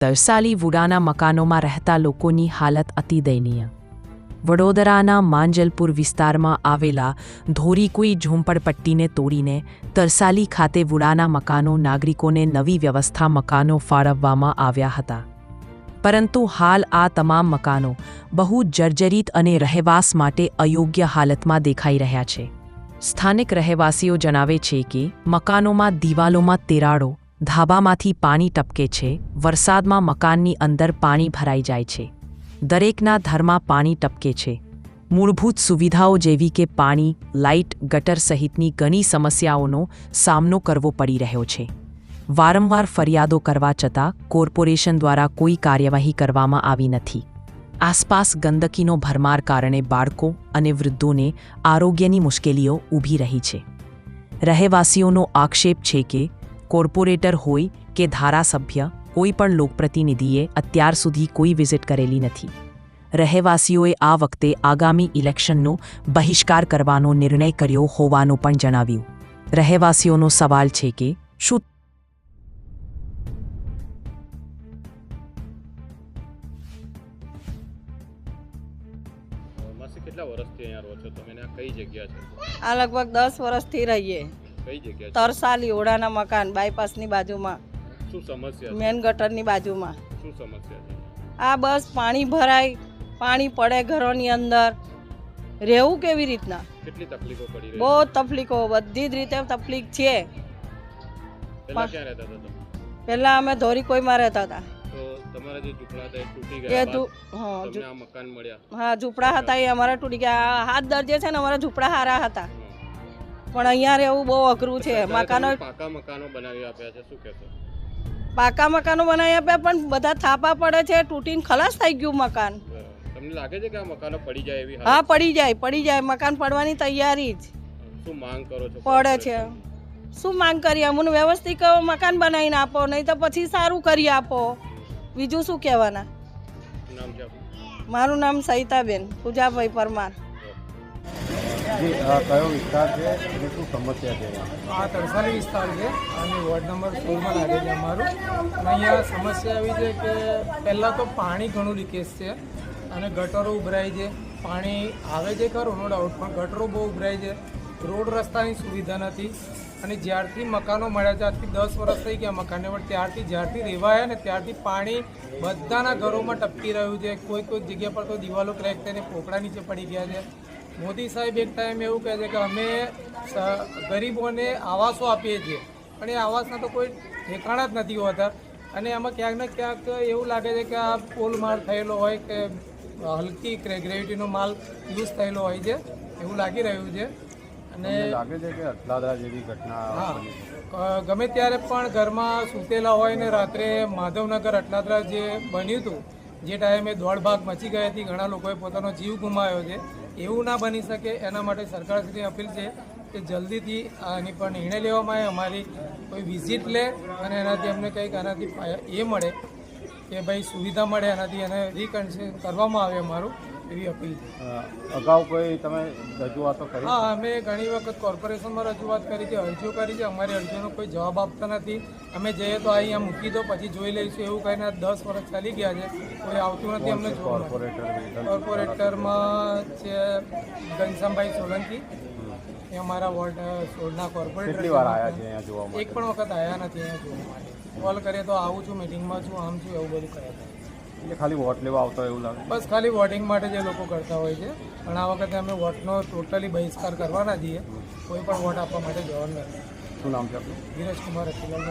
તરસાલી વુડાના મકાનોમાં રહેતા લોકોની હાલત અતિ દયનીય. વડોદરાના માંજલપુર વિસ્તારમાં આવેલા ધોરીકુઈ ઝૂંપડપટ્ટીને તોડીને તરસાલી ખાતે વુડાના મકાનો નાગરિકોને નવી વ્યવસ્થા મકાનો ફાળવવામાં આવ્યા હતા. પરંતુ હાલ આ તમામ મકાનો બહુ જર્જરિત અને રહેવાસ માટે અયોગ્ય હાલતમાં દેખાઈ રહ્યા છે. સ્થાનિક રહેવાસીઓ જણાવે છે કે મકાનોમાં દિવાલોમાં તિરાડો ધાબામાંથી પાણી ટપકે છે, વરસાદમાં મકાનની અંદર પાણી ભરાઈ જાય છે. દરેકના ઘરમાં પાણી ટપકે છે. મૂળભૂત સુવિધાઓ જેવી કે પાણી, લાઇટ, ગટર સહિતની ઘણી સમસ્યાઓનો સામનો કરવો પડી રહ્યો છે. વારંવાર ફરિયાદો કરવા છતાં કોર્પોરેશન દ્વારા કોઈ કાર્યવાહી કરવામાં આવી નથી. આસપાસ ગંદકીનો ભરમાર કારણે બાળકો અને વૃદ્ધોને આરોગ્યની મુશ્કેલીઓ ઊભી રહી છે. રહેવાસીઓનો આક્ષેપ છે કે કોર્પોરેટર હોય કે ધારાસભ્ય કોઈ પણ લોકપ્રતિનિધિએ અત્યાર સુધી કોઈ વિઝિટ કરેલી નથી. રહેવાસીઓએ આ વખતે આગામી ઇલેક્શનનો બહિષ્કાર કરવાનો નિર્ણય કર્યો હોવાનું પણ જણાવ્યું. રહેવાસીઓનો સવાલ છે કે શું કેટલા વર્ષથી અહીંયા રહો છો? તમે આ કઈ જગ્યા છે? આ લગભગ દસ વર્ષથી રહીએ. કઈ જગ્યા તરસાલી ઓડાના મકાન બાયપાસની બાજુમાં. શું સમસ્યા મેન ગટરની બાજુમાં. શું સમસ્યા છે? આ બસ પાણી ભરાય પાણી પડે ઘરોની અંદર. રહેવું કેવી રીતના? કેટલી તકલીફો પડી રહી બહુ તકલીફો બધી જ રીતે તકલીફ છે. પહેલા ક્યાં રહેતા હતા પહેલાં અમે ધોરી કોઈમાં રહેતા હતા. તો તમારા જે ઝૂંપડા હતા એ તૂટી ગયા તું હા મકાન મળ્યા? હા ઝૂંપડા હતા એ અમારા તૂટી ગયા. હાથ દર્જે છે ને અમારા ઝૂંપડા સારા હતા. પણ અહીંયા રહેવું બહુ અઘરું છે. મકાનો પાકા મકાનો બનાવી આપ્યા છે શું કહેશો પાકા મકાનો બનાવી આપ્યા પણ બધા થાપા પડે છે તૂટીને ખલાસ થઈ ગયું મકાન. તમને લાગે છે કે આ મકાનો પડી જાય એવી હા પડી જાય પડી જાય. મકાન પડવાની તૈયારી જ. શું માંગ કરો છો પડે છે. શું માંગ કરીએ અમને વ્યવસ્થિત મકાન બનાવીને આપો નહીં તો પછી સારું કરી આપો. બીજું શું કહેવાના? નામ મારું નામ સહિતાબેન પૂજાભાઈ પરમાર. જી કયો વિસ્તાર છે અને શું સમસ્યા છે? આ તરસાલી વિસ્તાર છે અને વોર્ડ નંબર સોળમાં લાગે છે અમારું. અને અહીંયા સમસ્યા એવી છે કે પહેલાં તો પાણી ઘણું લીકેજ છે અને ગટરો ઉભરાય છે. પાણી આવે છે ખરું, નો ડાઉટ પણ ગટરો બહુ ઉભરાય છે. રોડ રસ્તાની સુવિધા નથી. અને જ્યારથી મકાનો મળ્યા આજથી દસ વર્ષ થઈ ગયા મકાનને, પણ ત્યારથી જ્યારથી રહેવાયા ને, ત્યારથી પાણી બધાના ઘરોમાં ટપકી રહ્યું છે. કોઈ કોઈ જગ્યા પર તો દિવાલો ક્રેક થઈને પોપડા નીચે પડી ગયા છે. મોદી સાહેબ એક ટાઈમ એવું કહે છે કે અમે ગરીબોને આવાસો આપીએ છીએ. પણ એ આવાસના તો કોઈ ઠેકાણા જ નથી હોતા. અને એમાં ક્યાંક ને ક્યાંક એવું લાગે છે કે આ પોલ માર થયેલો હોય કે હલકી ગ્રેવિટીનો માલ યુઝ થયેલો હોય છે. એવું લાગી રહ્યું છે. અને લાગે છે કે અટલાદરા જેવી ઘટના ગમે ત્યારે પણ ઘરમાં સૂતેલા હોય ને રાત્રે માધવનગર અટલાદરા જે બન્યું હતું જે ટાઈમે દોડભાગ મચી ગઈ હતી, ઘણા લોકોએ પોતાનો જીવ ગુમાવ્યો છે. એવું ના બની શકે એના માટે સરકારશ્રીની અપીલ છે કે જલ્દીથી આની પર નિર્ણય લેવામાં આવે. અમારી કોઈ વિઝિટ લે અને એનાથી અમને કંઈક આનાથી એ મળે કે ભાઈ સુવિધા મળે, એનાથી એને રિકન્સિડર કરવામાં આવે અમારું. એવી અપીલ અગાઉ કોઈ તમે રજૂઆતો કરી? હા અમે ઘણી વખત કોર્પોરેશનમાં રજૂઆત કરી છે અરજીઓ કરી છે અમારી અરજીઓનો કોઈ જવાબ આપતા નથી. અમે જઈએ તો અહીંયા મૂકી દો પછી જોઈ લઈશું એવું કહીને દસ વર્ષ ચાલી ગયા છે. કોઈ આવતું નથી અમને કોર્પોરેટર કોર્પોરેટરમાં છે ઘનશ્યામભાઈ સોલંકી. એ અમારા વોર્ડ સોળના કોર્પોરેટર આવ્યા છે અહીંયા એક પણ વખત આવ્યા નથી અહીંયા જોવા માટે. કોલ કરીએ તો આવું છું મિટિંગમાં છું આમ છું એવું બધું કર્યા એટલે ખાલી વોટ લેવા આવતો એવું લાગે. બસ ખાલી વોટિંગ માટે જે લોકો કરતા હોય છે. પણ આ વખતે અમે વોટનો ટોટલી બહિષ્કાર કરવાના છીએ. કોઈ પણ વોટ આપવા માટે જવાનું નથી. શું નામ છે આપનું? ધીરજ કુમાર અખિલાલ